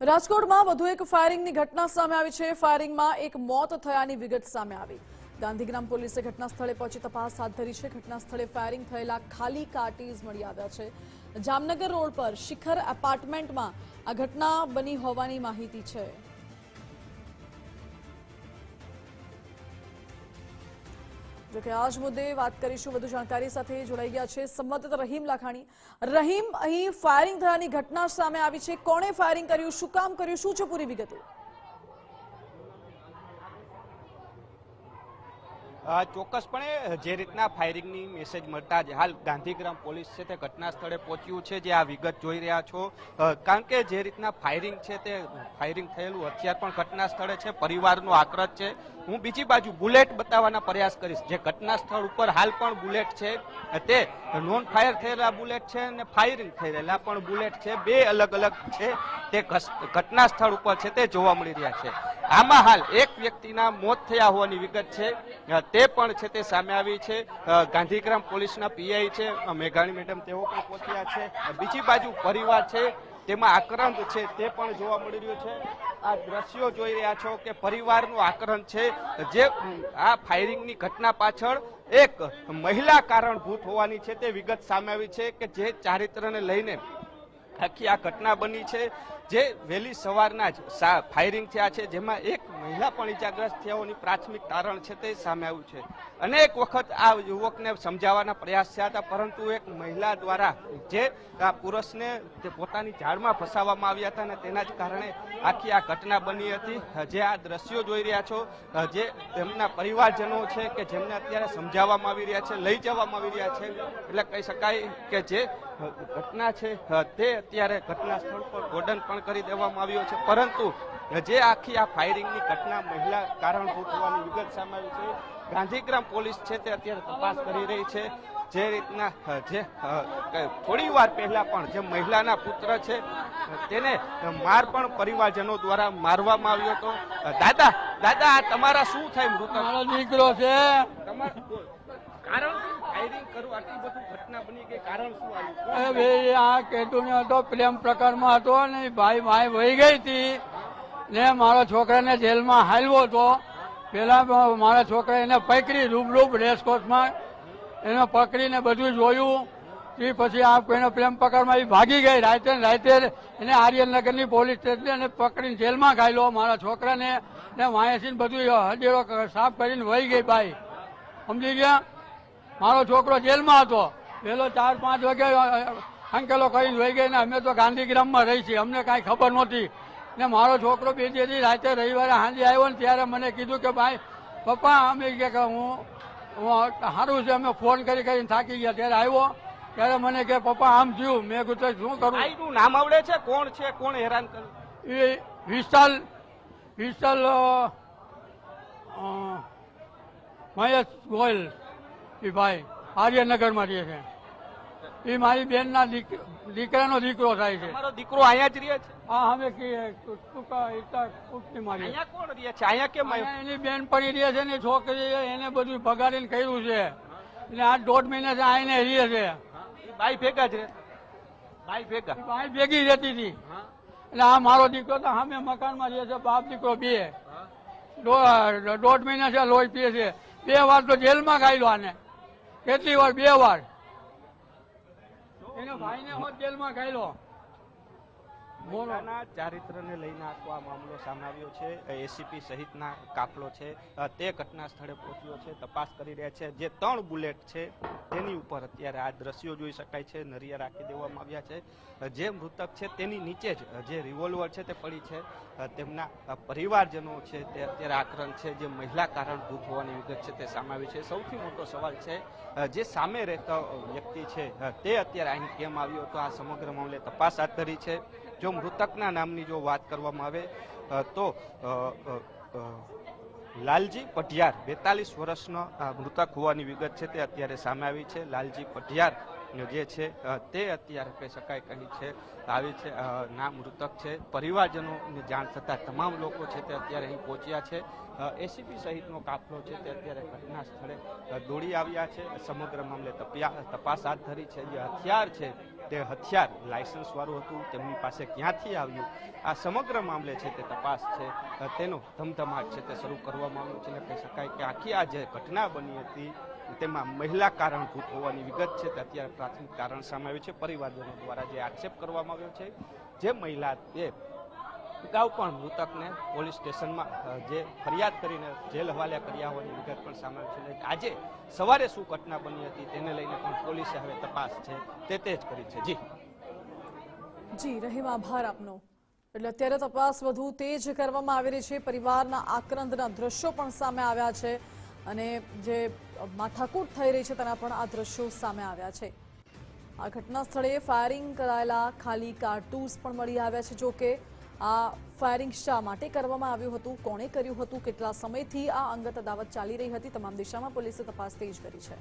રાજકોટમાં વધુ એક ફાયરિંગની ઘટના સામે આવી છે. ફાયરિંગમાં એક મોત થયાની વિગત સામે આવી. ગાંધીગ્રામ પોલીસે ઘટના સ્થળે પહોંચી તપાસ હાથ ધરી છે. ઘટના સ્થળે ફાયરિંગ થયેલા ખાલી કાર્ટીઝ મળી આવ્યા છે. જામનગર રોડ પર શિખર એપાર્ટમેન્ટમાં આ ઘટના બની હોવાની માહિતી છે. જોકે આ જ મુદ્દે વાત કરીશું. વધુ જાણકારી સાથે જોડાઈ ગયા છે સંવાદદાતા રહીમ લાખાણી. રહીમ, અહીં ફાયરિંગ થયાની ઘટના સામે આવી છે. કોણે ફાયરિંગ કર્યું? શું કામ કર્યું? શું છે પૂરી વિગતો? ચોક્કસપણે જે રીતના ફાયરિંગની મેસેજ મળતા જ હાલ ગાંધીગ્રામ પોલીસ છે તે ઘટના સ્થળે પહોંચ્યું છે, જે આ વિગત જોઈ રહ્યા છો. કારણ કે જે રીતના ફાયરિંગ છે તે ફાયરિંગ થયેલું હથિયાર પણ ઘટના સ્થળે છે, પરિવારનો આક્રત છે. હું બીજી બાજુ બુલેટ બતાવવાના પ્રયાસ કરીશ. જે ઘટના સ્થળ ઉપર હાલ પણ બુલેટ છે તે નોન ફાયર થયેલા બુલેટ છે અને ફાયરિંગ થઈ રહેલા પણ બુલેટ છે. બે અલગ અલગ છે. તે ઘટના સ્થળ ઉપર છે તે જોવા મળી રહ્યા છે. આમાં હાલ એક વ્યક્તિના મોત થયા હોવાની વિગત છે. તે પણ છે તે સામે આવી છે. ગાંધીગ્રામ પોલીસના પીઆઈ છે. મેઘાણી મેડમ તેઓ પણ પહોંચ્યા છે. બીજી બાજુ પરિવાર છે. તેમાં આક્રાંત છે. તે પણ જોવા મળી રહ્યું છે. આ દ્રશ્યો જોઈ રહ્યા છો કે પરિવારનું આક્રંદ છે. જે આ ફાયરિંગની ઘટના પાછળ એક મહિલા કારણભૂત હોવાની છે તે વિગત સામે આવી છે કે જે ચારિત્રને લઈને આખી આ ઘટના બની છે, જે વહેલી સવારના જ ફાયરિંગ થયા છે, જેમાં એક મહિલા પણ ઇજાગ્રસ્ત થયાઓની પ્રાથમિક તારણ છે તે સામે આવ્યું છે. અનેક વખત આ યુવકને સમજાવવાના પ્રયાસ થયા હતા, પરંતુ એક મહિલા દ્વારા જે આ પુરુષને જે પોતાની ઝાડમાં ફસાવવામાં આવ્યા હતા અને તેના જ કારણે આખી આ ઘટના બની હતી. જે આ દ્રશ્યો જોઈ રહ્યા છો, જે તેમના પરિવારજનો છે કે જેમને અત્યારે સમજાવવામાં આવી રહ્યા છે, લઈ જવામાં આવી રહ્યા છે, એટલે કહી શકાય કે જે ઘટના છે. તે અત્યારે ઘટના સ્થળ પર ગોડન પણ કરી દેવામાં આવ્યો છે. પરંતુ જે આખી આ ફાયરિંગની ઘટના મહિલા કારણભૂત હોવાની વિગત સામે આવી છે. ગાંધીગ્રામ પોલીસ છે તે અત્યારે તપાસ કરી રહી છે. જે રીતના જે થોડી વાર પહેલા પણ જે મહિલાના પુત્ર છે તેને માર પણ પરિવારજનો દ્વારા મારવામાં આવ્યો હતો. દાદા દાદા આ તમારા શું થાય મૃતક? દીકરો છે. તમારું કારણ ફાયરિંગ ભાઈ આ કેતુને હતો પ્રેમ પ્રકારમાં હતો ને ભાઈ ભાઈ વહી ગઈ હતી ને મારા છોકરાને જેલમાં હાલવો હતો. પેલા મારા છોકરા એને પકડી, રૂબરૂબ રેસકોર્સમાં એને પકડીને બધું જોયું. એ પછી આ કોઈનો પ્રેમ પ્રકારમાં એ ભાગી ગઈ. રાતે રાતે એને આર્યનગરની પોલીસ સ્ટેશન અને પકડીને જેલમાં ખાયલો મારા છોકરાને. ને વાંસીને બધું હડેરો સાફ કરીને વહી ગઈ ભાઈ. સમજી ગયા? મારો છોકરો જેલમાં હતો. પેલો ચાર પાંચ વાગે અંકેલો કરીને વહી ગઈ ને અમે તો ગાંધીગ્રામમાં રહી છીએ. અમને કાંઈ ખબર નહોતી. ને મારો છોકરો બીજે દી રાતે રવિવારે સાંજે આવ્યો ને ત્યારે મને કીધું કે ભાઈ પપ્પા અમે કે હું સારું છે. અમે ફોન કરી કરીને થાકી ગયા. ત્યારે આવ્યો. ત્યારે મને કે પપ્પા આમ થયું. મેં કીધું શું કરું? ભાઈનું નામ આવડે છે? કોણ છે? કોણ હેરાન કર્યું એ વિશાલ વિશાલ મહેશ ગોયલ. એ ભાઈ આર્યનગરમાં રહે છે. એ મારી બેન ના દીકરાનો દીકરો થાય છે. દીકરો અહીંયા જ રહે છે? હા અમે અહીંયા કેમ એની બેન પડી રહે છે ને છોકરી એને બધું ભગાડીને કર્યું છે. એટલે આ દોઢ મહિનાથી આઈને રહે છે. ભાઈ ભેગા છે ભાઈ ભેગા? ભાઈ ભેગી રહેતી હતી. એટલે આ મારો દીકરો તો સામે મકાનમાં રહે છે બાપ દીકરો બે. દોઢ મહિના છે લોહી પીએ છે. બે વાર તો જેલમાં ગાયલો આને. કેટલી વાર બે વાર? એના ભાઈને હોત જેલમાં ગયેલો મહિલાના ચારિત્રને લઈને આખો આ મામલો સામે આવ્યો છે એસીપી સહિતના કાફલો છે. તે ઘટના સ્થળે પહોંચ્યો છે, તપાસ કરી રહ્યા છે. જે ત્રણ બુલેટ છે, તેની ઉપર અત્યારે આ દ્રશ્યો જોઈ શકાય છે. નરિયા રાખી દેવામાં આવ્યા છે. જે મૃતક છે, તેની નીચે જ જે રિવોલ્વર છે, તે પડી છે. તેમના પરિવારજનો છે, તે અત્યારે આક્રંદ છે. જે મહિલા કારણભૂત હોવાની વિગત છે, તે સામે આવી છે. સૌથી મોટો સવાલ છે જે સામે રહેતો વ્યક્તિ છે તે અત્યારે અહીં કેમ આવ્યો? હતો આ સમગ્ર મામલે તપાસ હાથ ધરી છે. જો મૃતકના નામની જો વાત કરવામાં આવે તો લાલજી પઢિયાર બેતાલીસ વર્ષનો મૃતક હોવાની વિગત છે તે અત્યારે સામે આવી છે. લાલજી પઢિયાર જે છે તે અત્યારે કહી શકાય, કહી છે આવી છે ના મૃતક છે. પરિવારજનોને જાણ થતાં તમામ લોકો છે તે અત્યારે અહીં પહોંચ્યા છે. એસીપી સહિતનો કાફલો છે તે અત્યારે ઘટના સ્થળે દોડી આવ્યા છે. સમગ્ર મામલે તપ્યા, તપાસ હાથ ધરી છે. જે હથિયાર છે તે હથિયાર લાયસન્સવાળું હતું. તેમની પાસે ક્યાંથી આવ્યું? આ સમગ્ર મામલે છે તે તપાસ છે. તેનો ધમધમાટ છે તે શરૂ કરવામાં આવ્યો છે. એટલે કહી શકાય કે આખી આ જે ઘટના બની હતી તેમાં મહિલા કારણભૂત હોવાની વિગત છે તે અત્યારે પ્રાથમિક કારણ સામે આવ્યું છે. પરિવારજનો દ્વારા જે આક્ષેપ કરવામાં આવ્યો છે, જે મહિલા તે અગાઉ પણ મૃતકને પોલીસ સ્ટેશનમાં જે ફરિયાદ કરીને જેલ હવાલે કર્યા હોવાની વિગત પણ સામે આવી છે. આજે સવારે શું ઘટના બની હતી તેને લઈને પણ પોલીસે હવે તપાસ છે તે તે જ કરી છે. જી. જી, રહીમ આભાર આપનો. એટલે અત્યારે તપાસ વધુ તેજ કરવામાં આવી રહી છે. પરિવારના આક્રંદના દ્રશ્યો પણ સામે આવ્યા છે. અને જે માથાકૂટ થઈ રહી છે તેના પણ આ દ્રશ્યો સામે આવ્યા છે. આ ઘટના સ્થળે ફાયરિંગ કરાયેલા ખાલી કારતૂસ પણ મળી આવ્યા છે. જો કે આ ફાયરિંગ શા માટે કરવામાં આવ્યું હતું, કોણે કર્યું હતું, કેટલા સમયથી આ અંગત અદાવત ચાલી રહી હતી, તમામ દિશામાં પોલીસે તપાસ તેજ કરી છે.